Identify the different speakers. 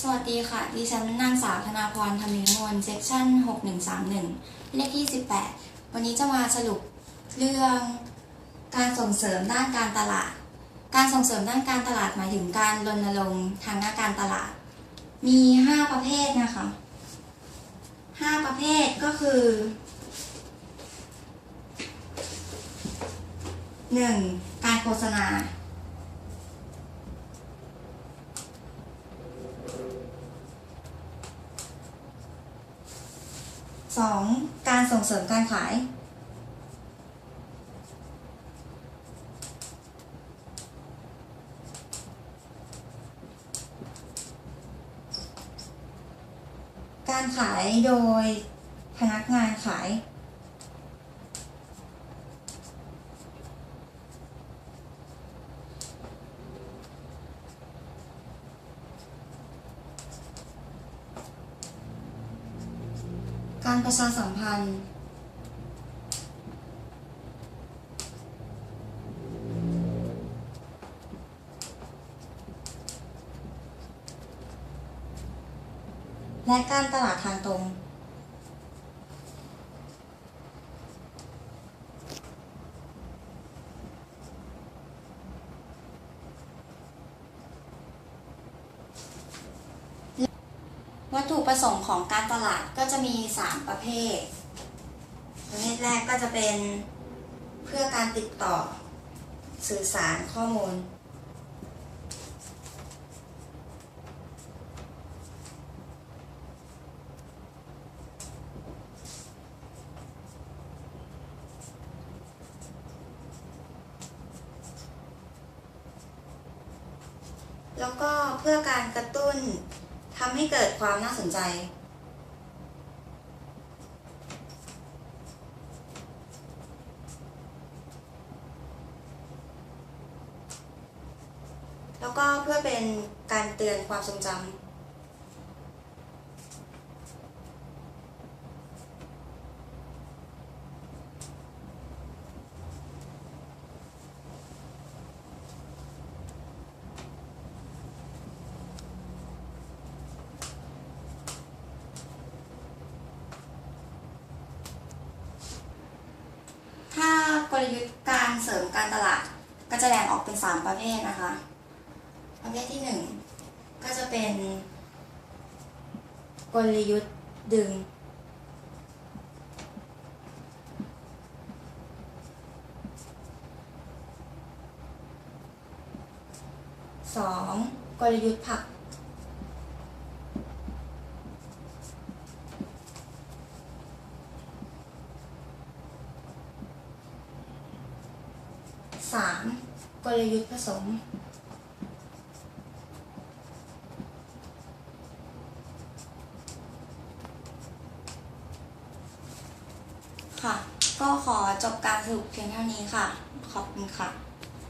Speaker 1: สวัสดีค่ะ ดิฉันนางสาวธนาพรธรรมิมลเซกชั่น 6131 เลขที่ 18 วันนี้จะมาสรุปเรื่องการส่งเสริมด้านการตลาด การส่งเสริมด้านการตลาดหมายถึงการรณรงค์ทางด้านการตลาด มี 5 ประเภทนะคะ 5 ประเภทก็คือ 1. การโฆษณา สองการส่งเสริมการขาย การขายโดยพนักงานขาย การประชาสัมพันธ์ และการตลาดทางตรง วัตถุประสงค์ของการตลาดก็จะมี 3 ประเภท ประเภทแรกก็จะเป็นเพื่อการติดต่อสื่อสารข้อมูล แล้วก็เพื่อการกระตุ้น ทำให้เกิดความน่าสนใจ แล้วก็เพื่อเป็นการเตือนความทรงจำถ้าก ลยุทธ์การเสริมการตลาดก็จะแบ่งออกเป็น 3 ประเภทนะคะ ประเภทที่ 1 ก็จะเป็น กลยุทธ์ดึงสองกลยุทธ์ผลัก สามกลยุทธ์ผสม ค่ะ ก็ขอจบการสรุปเพียงเท่านี้ค่ะ ขอบคุณค่ะ